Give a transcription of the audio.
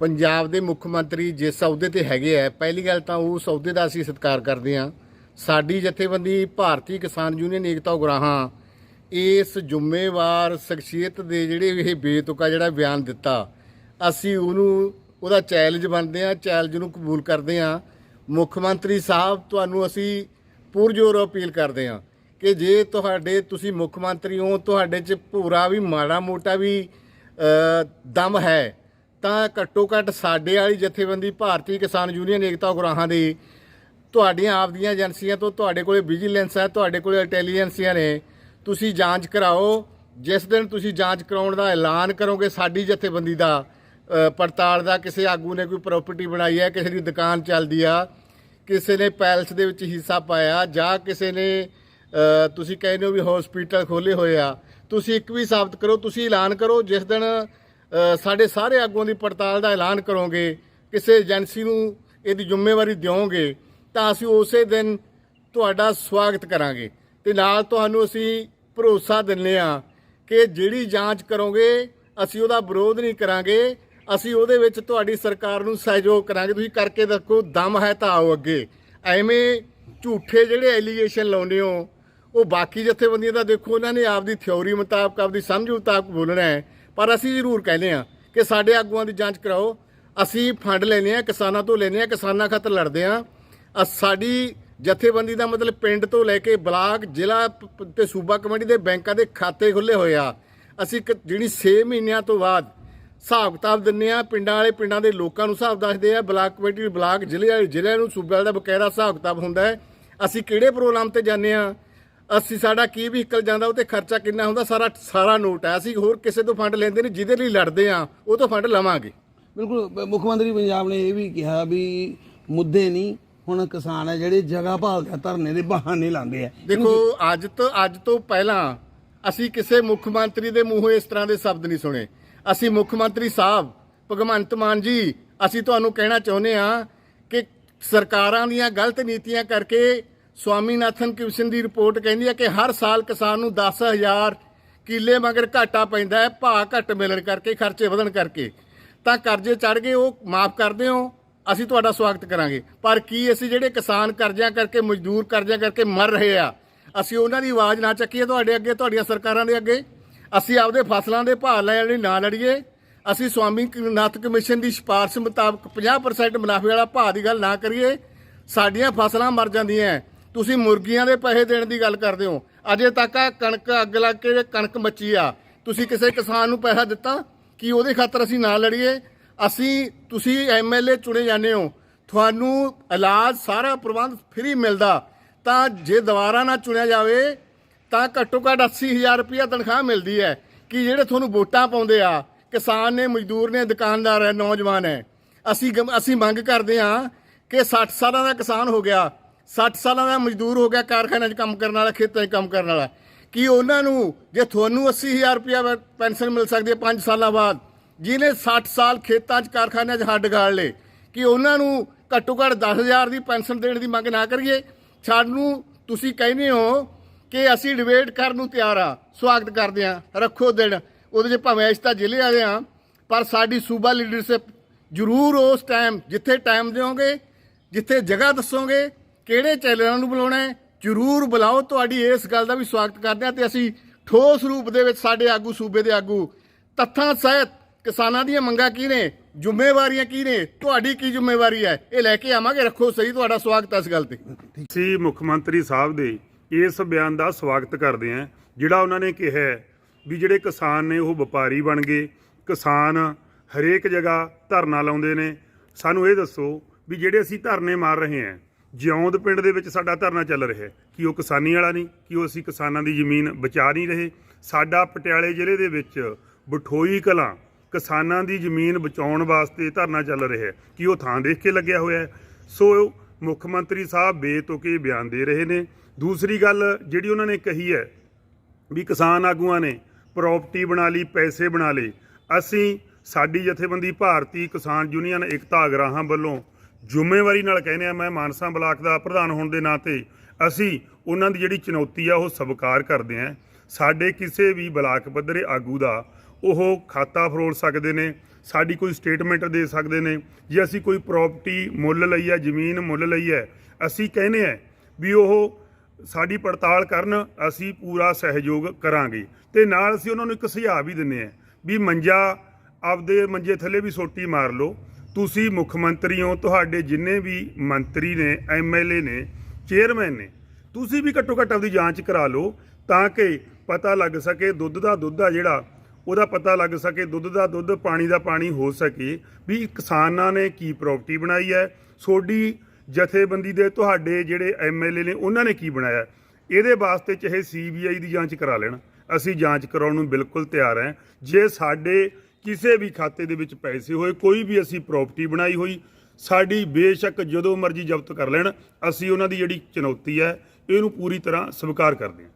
ਪੰਜਾਬ ਦੇ ਮੁੱਖ ਮੰਤਰੀ ਜਿਸ ਅਹੁਦੇ ਤੇ ਹੈਗੇ ਆ, ਪਹਿਲੀ ਗੱਲ ਤਾਂ ਉਸ ਅਹੁਦੇ ਦਾ ਅਸੀਂ ਸਤਿਕਾਰ ਕਰਦੇ ਹਾਂ। ਸਾਡੀ ਜਥੇਬੰਦੀ ਭਾਰਤੀ ਕਿਸਾਨ ਯੂਨੀਅਨ ਏਕਤਾ ਉਗਰਾਹਾਂ, ਇਸ ਜ਼ਿੰਮੇਵਾਰ ਸ਼ਖਸੀਅਤ ਦੇ ਜਿਹੜੇ ਇਹ ਬੇਤੁਕਾ ਜਿਹੜਾ ਬਿਆਨ ਦਿੱਤਾ, ਅਸੀਂ ਉਹਨੂੰ, ਉਹਦਾ ਚੈਲੰਜ ਬਣਦੇ ਹਾਂ, ਚੈਲੰਜ ਨੂੰ ਕਬੂਲ ਕਰਦੇ ਹਾਂ। ਮੁੱਖ ਮੰਤਰੀ ਸਾਹਿਬ, ਤੁਹਾਨੂੰ ਅਸੀਂ ਪੁਰਜੋਰ ਅਪੀਲ ਕਰਦੇ ਹਾਂ ਕਿ ਜੇ ਤੁਹਾਡੇ, ਤੁਸੀਂ ਮੁੱਖ ਮੰਤਰੀ ਹੋ, ਤੁਹਾਡੇ 'ਚ ਪੂਰਾ ਵੀ ਮਾੜਾ ਮੋਟਾ ਵੀ ਦਮ ਹੈ ਤਾਂ ਘੱਟੋ ਘੱਟ ਸਾਡੇ ਵਾਲੀ ਜਥੇਬੰਦੀ ਭਾਰਤੀ ਕਿਸਾਨ ਯੂਨੀਅਨ ਏਕਤਾ ਗੁਰਾਹਾਂ ਦੀ ਤੁਹਾਡੀਆਂ ਆਪਦੀਆਂ ਏਜੰਸੀਆਂ ਤੋਂ ਤੁਹਾਡੇ ਕੋਲੇ ਵਿਜੀਲੈਂਸ ਹੈ, ਤੁਹਾਡੇ ਕੋਲੇ ਇੰਟੈਲੀਜੈਂਸੀਆਂ ਨੇ। ਤੁਸੀਂ ਜਾਂਚ ਕਰਾਓ। ਜਿਸ ਦਿਨ ਤੁਸੀਂ ਜਾਂਚ ਕਰਾਉਣ ਦਾ ਐਲਾਨ ਕਰੋਗੇ, ਸਾਡੀ ਜਥੇਬੰਦੀ ਦਾ ਪੜਤਾਲ ਦਾ, ਕਿਸੇ ਆਗੂ ਨੇ ਕੋਈ ਪ੍ਰਾਪਰਟੀ ਬਣਾਈ ਹੈ, ਕਿਸੇ ਦੀ ਦੁਕਾਨ ਚੱਲਦੀ ਆ, ਕਿਸੇ ਨੇ ਪੈਲਸ ਦੇ ਵਿੱਚ ਹਿੱਸਾ ਪਾਇਆ, ਜਾਂ ਕਿਸੇ ਨੇ ਤੁਸੀਂ ਕਹਿੰਦੇ ਹੋ ਵੀ ਹਸਪੀਟਲ ਖੋਲੇ ਹੋਏ ਆ, ਤੁਸੀਂ ਇੱਕ ਵੀ ਸਾਬਤ ਕਰੋ, ਤੁਸੀਂ ਐਲਾਨ ਕਰੋ, ਜਿਸ ਦਿਨ ਸਾਡੇ ਸਾਰੇ ਆਗੂਆਂ ਦੀ ਪੜਤਾਲ ਦਾ ਐਲਾਨ ਕਰੋਗੇ, ਕਿਸੇ ਏਜੰਸੀ ਨੂੰ ਇਹਦੀ ਜ਼ਿੰਮੇਵਾਰੀ ਦਿਓਗੇ, ਤਾਂ ਅਸੀਂ ਉਸੇ ਦਿਨ ਤੁਹਾਡਾ ਸਵਾਗਤ ਕਰਾਂਗੇ। ਤੇ ਨਾਲ ਤੁਹਾਨੂੰ ਅਸੀਂ ਭਰੋਸਾ ਦਿੰਨੇ ਆ ਕਿ ਜਿਹੜੀ ਜਾਂਚ ਕਰੋਗੇ, ਅਸੀਂ ਉਹਦਾ ਵਿਰੋਧ ਨਹੀਂ ਕਰਾਂਗੇ, ਅਸੀਂ ਉਹਦੇ ਵਿੱਚ ਤੁਹਾਡੀ ਸਰਕਾਰ ਨੂੰ ਸਹਿਯੋਗ ਕਰਾਂਗੇ। ਤੁਸੀਂ ਕਰਕੇ ਦੇਖੋ, ਦਮ ਹੈ ਤਾਂ ਆਓ ਅੱਗੇ। ਐਵੇਂ ਝੂਠੇ ਜਿਹੜੇ ਐਲੀਗੇਸ਼ਨ ਲਾਉਂਦੇ ਹੋ, ਉਹ ਬਾਕੀ ਜਥੇਬੰਦੀਆਂ ਦਾ ਦੇਖੋ, ਉਹਨਾਂ ਨੇ ਆਪਦੀ ਥਿਉਰੀ ਮੁਤਾਬਕ, ਆਪਦੀ ਸਮਝ ਮੁਤਾਬਕ ਬੋਲਣਾ ਹੈ। ਪਰ ਅਸੀਂ ਜ਼ਰੂਰ ਕਹਿੰਦੇ ਆ ਕਿ ਸਾਡੇ ਆਗੂਆਂ ਦੀ ਜਾਂਚ ਕਰਾਓ। ਅਸੀਂ ਫੰਡ ਲੈਨੇ ਆ ਕਿਸਾਨਾਂ ਤੋਂ ਲੈਨੇ ਆ ਕਿਸਾਨਾਂ ਖਾਤਰ ਲੜਦੇ ਆ ਅ, ਸਾਡੀ ਜਥੇਬੰਦੀ ਦਾ ਮਤਲਬ ਪਿੰਡ ਤੋਂ ਲੈ ਕੇ ਬਲਾਕ, ਜ਼ਿਲ੍ਹਾ ਪ- ਪ- ਤੇ ਸੂਬਾ ਕਮੇਟੀ ਦੇ ਬੈਂਕਾਂ ਦੇ ਖਾਤੇ ਖੁੱਲੇ ਹੋਏ ਆ। ਅਸੀਂ ਇੱਕ ਜਿਹੜੀ 6 ਮਹੀਨਿਆਂ ਤੋਂ ਬਾਅਦ ਹਿਸਾਬ ਕਿਤਾਬ ਦਿੰਨੇ ਆ ਪਿੰਡਾਂ ਵਾਲੇ ਪਿੰਡਾਂ ਦੇ ਲੋਕਾਂ ਨੂੰ ਹਿਸਾਬ ਦੱਸਦੇ ਆ, ਬਲਾਕ ਕਮੇਟੀ, ਬਲਾਕ ਜ਼ਿਲ੍ਹੇ ਵਾਲੇ, ਜ਼ਿਲ੍ਹੇ ਨੂੰ ਸੂਬੇ ਵਾਲੇ ਦਾ ਬਕਾਇਦਾ ਹਿਸਾਬ ਕਿਤਾਬ ਹੁੰਦਾ ਹੈ। ਅਸੀਂ ਕਿਹੜੇ ਪ੍ਰੋਗਰਾਮ ਤੇ ਜਾਂਦੇ ਆ ਅਸੀਂ ਸਾਡਾ ਕੀ ਵਹੀਕਲ ਜਾਂਦਾ ਉਹ ਤੇ ਖਰਚਾ ਕਿੰਨਾ ਹੁੰਦਾ ਸਾਰਾ ਸਾਰਾ ਨੋਟ ਹੈ। ਅਸੀਂ ਹੋਰ ਕਿਸੇ ਤੋਂ ਫੰਡ ਲੈਂਦੇ ਨਹੀਂ ਜਿਹਦੇ ਲਈ ਲੜਦੇ ਆ ਉਹ ਤੋਂ ਫੰਡ ਲਵਾਂਗੇ। ਬਿਲਕੁਲ ਮੁੱਖ ਮੰਤਰੀ ਪੰਜਾਬ ਨੇ ਇਹ ਵੀ ਕਿਹਾ ਵੀ ਮੁੱਦੇ ਨਹੀਂ ਹੁਣ ਕਿਸਾਨ ਹੈ ਜਿਹੜੇ ਜਗ੍ਹਾ ਭਾਲ ਕੇ ਧਰਨੇ ਦੇ ਬਹਾਨੇ ਲਾਉਂਦੇ ਆ। ਦੇਖੋ ਅੱਜ ਤੋਂ ਅੱਜ ਤੋਂ ਪਹਿਲਾਂ ਅਸੀਂ ਕਿਸੇ ਮੁੱਖ ਮੰਤਰੀ ਦੇ ਮੂੰਹੋਂ ਇਸ ਤਰ੍ਹਾਂ ਦੇ ਸ਼ਬਦ ਨਹੀਂ ਸੁਣੇ। ਅਸੀਂ ਮੁੱਖ ਮੰਤਰੀ ਸਾਹਿਬ ਭਗਵੰਤ ਮਾਨ ਜੀ ਅਸੀਂ ਤੁਹਾਨੂੰ ਕਹਿਣਾ ਚਾਹੁੰਦੇ ਆ ਕਿ ਸਰਕਾਰਾਂ ਦੀਆਂ ਗਲਤ ਨੀਤੀਆਂ ਕਰਕੇ ਸਵਾਮੀਨਾਥਨ ਕਮਿਸ਼ਨ ਦੀ ਰਿਪੋਰਟ ਕਹਿੰਦੀ ਹੈ ਕਿ ਹਰ ਸਾਲ ਕਿਸਾਨ ਨੂੰ 10000 ਕਿੱਲੇ ਮਗਰ ਘਾਟਾ ਪੈਂਦਾ ਹੈ, ਭਾਅ ਘੱਟ ਮਿਲਣ ਕਰਕੇ, ਖਰਚੇ ਵਧਣ ਕਰਕੇ। ਤਾਂ ਕਰਜ਼ੇ ਚੜ ਗਏ, ਉਹ ਮਾਫ ਕਰਦੇ ਹੋ, ਅਸੀਂ ਤੁਹਾਡਾ ਸਵਾਗਤ ਕਰਾਂਗੇ। ਪਰ ਕੀ ਅਸੀਂ ਜਿਹੜੇ ਕਿਸਾਨ ਕਰਜ਼ਿਆਂ ਕਰਕੇ, ਮਜ਼ਦੂਰ ਕਰਜ਼ਿਆਂ ਕਰਕੇ ਮਰ ਰਹੇ ਆ, ਅਸੀਂ ਉਹਨਾਂ ਦੀ ਆਵਾਜ਼ ਨਾ ਚੱਕੀਏ ਤੁਹਾਡੇ ਅੱਗੇ, ਤੁਹਾਡੀਆਂ ਸਰਕਾਰਾਂ ਦੇ ਅੱਗੇ? ਅਸੀਂ ਆਪਦੇ ਫਸਲਾਂ ਦੇ ਭਾਅ ਲੈਣ ਲਈ ਨਾ ਲੜੀਏ। ਅਸੀਂ ਸਵਾਮੀ ਨਾਥ ਕਮਿਸ਼ਨ ਦੀ ਸਿਫਾਰਸ਼ ਮੁਤਾਬਕ 50% ਮੁਨਾਫੇ ਵਾਲਾ ਭਾਅ ਦੀ ਗੱਲ ਨਾ ਕਰੀਏ। ਸਾਡੀਆਂ ਫਸਲਾਂ ਮਰ ਜਾਂਦੀਆਂ ਤੁਸੀਂ ਮੁਰਗੀਆਂ ਦੇ ਪੈਸੇ ਦੇਣ ਦੀ ਗੱਲ ਕਰਦੇ ਹੋ। ਅਜੇ ਤੱਕ ਆ ਕਣਕ, ਅੱਗ ਲੱਗ ਕੇ ਕਣਕ ਮੱਚੀ ਆ। ਤੁਸੀਂ ਕਿਸੇ ਕਿਸਾਨ ਨੂੰ ਪੈਸਾ ਦਿੱਤਾ? ਕਿ ਉਹਦੇ ਖਾਤਰ ਅਸੀਂ ਨਾ ਲੜੀਏ? ਅਸੀਂ, ਤੁਸੀਂ ਐਮਐਲਏ ਚੁਣੇ ਜਾਂਦੇ ਹੋ। ਤੁਹਾਨੂੰ ਇਲਾਜ ਸਾਰਾ ਪ੍ਰਬੰਧ ਫ੍ਰੀ ਮਿਲਦਾ। ਤਾਂ ਜੇ ਦੁਬਾਰਾ ਨਾ ਚੁਣਿਆ ਜਾਵੇ, ਤਾਂ ਘੱਟੋ ਘੱਟ 80000 ਰੁਪਇਆ ਤਨਖਾਹ ਮਿਲਦੀ ਹੈ। ਕਿ ਜਿਹੜੇ ਤੁਹਾਨੂੰ ਵੋਟਾਂ ਪਾਉਂਦੇ ਆ, ਕਿਸਾਨ ਨੇ, ਮਜ਼ਦੂਰ ਨੇ, ਦੁਕਾਨਦਾਰ ਹੈ, ਨੌਜਵਾਨ ਹੈ। ਅਸੀਂ ਗਮ- ਅਸੀਂ ਮੰਗ ਕਰਦੇ ਹਾਂ ਕਿ 60 ਸਾਲਾਂ ਦਾ ਕਿਸਾਨ ਹੋ ਗਿਆ। 60 ਸਾਲਾਂ ਦਾ ਮਜ਼ਦੂਰ ਹੋ ਗਿਆ ਕਾਰਖਾਨਿਆਂ 'ਚ ਕੰਮ ਕਰਨ ਵਾਲਾ, ਖੇਤਾਂ 'ਚ ਕੰਮ ਕਰਨ ਵਾਲਾ। ਕਿ ਉਹਨਾਂ ਨੂੰ, ਜੇ ਤੁਹਾਨੂੰ 80000 ਰੁਪਇਆ ਪੈਨਸ਼ਨ ਮਿਲ ਸਕਦੀ ਹੈ 5 ਸਾਲਾਂ ਬਾਅਦ, ਜਿਹਨੇ 60 ਸਾਲ ਖੇਤਾਂ 'ਚ ਕਾਰਖਾਨਿਆਂ 'ਚ ਹੱਡ ਗਾੜ ਲਏ, ਕਿ ਉਹਨਾਂ ਨੂੰ ਘੱਟੋ ਘੱਟ 10000 ਦੀ ਪੈਨਸ਼ਨ ਦੇਣ ਦੀ ਮੰਗ ਨਾ ਕਰੀਏ? ਸਾਨੂੰ ਤੁਸੀਂ ਕਹਿੰਦੇ ਹੋ ਕਿ ਅਸੀਂ ਡਿਬੇਟ ਕਰਨ ਨੂੰ ਤਿਆਰ ਆ, ਸਵਾਗਤ ਕਰਦੇ ਆ ਰੱਖੋ ਦਿਨ। ਉਹਦੇ 'ਚ ਭਾਵੇਂ ਅਸੀਂ ਤਾਂ ਜ਼ਿਲ੍ਹੇ ਵਾਲੇ ਆ ਪਰ ਸਾਡੀ ਸੂਬਾ ਲੀਡਰਸ਼ਿਪ ਜ਼ਰੂਰ ਉਸ ਟਾਈਮ ਜਿੱਥੇ ਟਾਈਮ ਦਿਓਗੇ, ਜਿੱਥੇ ਜਗ੍ਹਾ ਦੱਸੋਗੇ ਕਿਹੜੇ ਚੈਨਲਾਂ ਨੂੰ ਬੁਲਾਉਣਾ ਹੈ? ਜ਼ਰੂਰ ਬੁਲਾਓ। ਤੁਹਾਡੀ ਇਸ ਗੱਲ ਦਾ ਵੀ ਸਵਾਗਤ ਕਰਦੇ ਹਾਂ ਤੇ ਅਸੀਂ ਠੋਸ ਰੂਪ ਦੇ ਵਿੱਚ ਸਾਡੇ ਆਗੂ, ਸੂਬੇ ਦੇ ਆਗੂ, ਤੱਥਾਂ ਸਹਿਤ ਕਿਸਾਨਾਂ ਦੀਆਂ ਮੰਗਾਂ ਕੀ ਨੇ? ਜ਼ਿੰਮੇਵਾਰੀਆਂ ਕੀ ਨੇ? ਤੁਹਾਡੀ ਕੀ ਜ਼ਿੰਮੇਵਾਰੀ ਹੈ? ਇਹ ਲੈ ਕੇ ਆਵਾਂਗੇ। ਰੱਖੋ ਸਹੀ ਤੁਹਾਡਾ ਸਵਾਗਤ ਹੈ ਇਸ ਗੱਲ ਤੇ। ਅਸੀਂ ਮੁੱਖ ਮੰਤਰੀ ਸਾਹਿਬ ਦੇ ਇਸ ਬਿਆਨ ਦਾ ਸਵਾਗਤ ਕਰਦੇ ਹਾਂ, ਜਿਹੜਾ ਉਹਨਾਂ ਨੇ ਕਿਹਾ ਵੀ ਜਿਹੜੇ ਕਿਸਾਨ ਨੇ, ਉਹ ਵਪਾਰੀ ਬਣ ਗਏ। ਕਿਸਾਨ ਹਰੇਕ ਜਗ੍ਹਾ ਧਰਨਾ ਲਾਉਂਦੇ ਨੇ। ਸਾਨੂੰ ਇਹ ਦੱਸੋ ਵੀ ਜਿਹੜੇ ਅਸੀਂ ਧਰਨੇ ਮਾਰ ਰਹੇ ਹਾਂ ਜਿਉਂਦ ਪਿੰਡ ਦੇ ਵਿੱਚ ਸਾਡਾ ਧਰਨਾ ਚੱਲ ਰਿਹਾ ਹੈ, ਕੀ ਉਹ ਕਿਸਾਨੀ ਵਾਲਾ ਨਹੀਂ, ਕਿ ਉਹ ਅਸੀਂ ਕਿਸਾਨਾਂ ਦੀ ਜ਼ਮੀਨ ਬਚਾ ਨਹੀਂ ਰਹੇ। ਸਾਡਾ ਪਟਿਆਲੇ ਜ਼ਿਲ੍ਹੇ ਦੇ ਵਿੱਚ ਬਠੋਈ ਕਲਾਂ ਕਿਸਾਨਾਂ ਦੀ ਜ਼ਮੀਨ ਬਚਾਉਣ ਵਾਸਤੇ ਧਰਨਾ ਚੱਲ ਰਿਹਾ ਹੈ, ਕੀ ਉਹ ਥਾਂ ਦੇਖ ਕੇ ਲੱਗਿਆ ਹੋਇਆ ਹੈ। ਸੋ ਮੁੱਖ ਮੰਤਰੀ ਸਾਹਿਬ ਬੇਤੁਕੇ ਬਿਆਨ ਦੇ ਰਹੇ ਨੇ। ਦੂਸਰੀ ਗੱਲ ਜਿਹੜੀ ਉਹਨਾਂ ਨੇ ਕਹੀ ਹੈ ਵੀ ਕਿਸਾਨ ਆਗੂਆਂ ਨੇ ਪ੍ਰਾਪਰਟੀ ਬਣਾ ਲਈ, ਪੈਸੇ ਬਣਾ ਲਏ। ਅਸੀਂ ਸਾਡੀ ਜਥੇਬੰਦੀ ਭਾਰਤੀ ਕਿਸਾਨ ਯੂਨੀਅਨ ਏਕਤਾ ਅਗਰਾਹਾਂ ਵੱਲੋਂ ਜ਼ਿੰਮੇਵਾਰੀ ਨਾਲ ਕਹਿੰਦੇ ਆ, ਮੈਂ ਮਾਨਸਾ ਬਲਾਕ ਦਾ ਪ੍ਰਧਾਨ ਹੋਣ ਦੇ ਨਾਤੇ ਅਸੀਂ ਉਹਨਾਂ ਦੀ ਜਿਹੜੀ ਚੁਣੌਤੀ ਆ, ਉਹ ਸਵੀਕਾਰ ਕਰਦੇ ਆ। ਸਾਡੇ ਕਿਸੇ ਵੀ ਬਲਾਕ ਪੱਧਰੇ ਆਗੂ ਦਾ ਉਹ ਖਾਤਾ ਫਰੋਲ ਸਕਦੇ ਨੇ, ਸਾਡੀ ਕੋਈ ਸਟੇਟਮੈਂਟ ਦੇ ਸਕਦੇ ਨੇ, ਜੇ ਅਸੀਂ ਕੋਈ ਪ੍ਰਾਪਰਟੀ ਮੁੱਲ ਲਈ ਹੈ ਜ਼ਮੀਨ ਮੁੱਲ ਲਈ ਹੈ ਅਸੀਂ ਕਹਿੰਦੇ ਆ ਵੀ ਉਹ ਸਾਡੀ ਪੜਤਾਲ ਕਰਨ ਅਸੀਂ ਪੂਰਾ ਸਹਿਯੋਗ ਕਰਾਂਗੇ। ਤੇ ਨਾਲ ਅਸੀਂ ਉਹਨਾਂ ਨੂੰ ਇੱਕ ਸੁਝਾਅ ਵੀ ਦਿੰਨੇ ਆ ਵੀ ਮੰਜਾ ਆਪਦੇ ਮੰਜੇ ਥੱਲੇ ਵੀ ਸੋਟੀ ਮਾਰ ਲਓ। ਤੁਸੀਂ ਮੁੱਖ ਮੰਤਰੀ ਹੋ ਤੁਹਾਡੇ ਜਿੰਨੇ ਵੀ ਮੰਤਰੀ ਨੇ ਐਮਐਲਏ ਨੇ, ਚੇਅਰਮੈਨ ਨੇ, ਤੁਸੀਂ ਵੀ ਘੱਟੋ ਘੱਟ ਆਪਦੀ ਜਾਂਚ ਕਰਾ ਲਓ ਤਾਂ ਕਿ ਪਤਾ ਲੱਗ ਸਕੇ ਦੁੱਧ ਦਾ ਦੁੱਧ ਆ ਜਿਹੜਾ, ਉਹਦਾ ਪਤਾ ਲੱਗ ਸਕੇ ਦੁੱਧ ਦਾ ਦੁੱਧ, ਪਾਣੀ ਦਾ ਪਾਣੀ ਹੋ ਸਕੇ ਵੀ ਕਿਸਾਨਾਂ ਨੇ ਕੀ ਪ੍ਰਾਪਰਟੀ ਬਣਾਈ ਹੈ ਸੋਡੀ ਜਥੇਬੰਦੀ ਦੇ ਤੁਹਾਡੇ ਜਿਹੜੇ ਐਮਐਲਏ ਨੇ, ਉਹਨਾਂ ਨੇ ਕੀ ਬਣਾਇਆ? ਇਹਦੇ ਵਾਸਤੇ ਚਾਹੇ ਸੀਬੀਆਈ ਦੀ ਜਾਂਚ ਕਰਾ ਲੈਣ, ਅਸੀਂ ਜਾਂਚ ਕਰਾਉਣ ਨੂੰ ਬਿਲਕੁਲ ਤਿਆਰ ਹਾਂ। ਜੇ ਸਾਡੇ ਕਿਸੇ ਵੀ ਖਾਤੇ ਦੇ ਵਿੱਚ ਪੈਸੇ ਹੋਏ, ਕੋਈ ਵੀ ਅਸੀਂ ਪ੍ਰਾਪਰਟੀ ਬਣਾਈ ਹੋਈ, ਸਾਡੀ ਬੇਸ਼ੱਕ ਜਦੋਂ ਮਰਜ਼ੀ ਜ਼ਬਤ ਕਰ ਲੈਣ, ਅਸੀਂ ਉਹਨਾਂ ਦੀ ਜਿਹੜੀ ਚੁਣੌਤੀ ਹੈ, ਇਹਨੂੰ ਪੂਰੀ ਤਰ੍ਹਾਂ ਸਵੀਕਾਰ ਕਰਦੇ ਹਾਂ।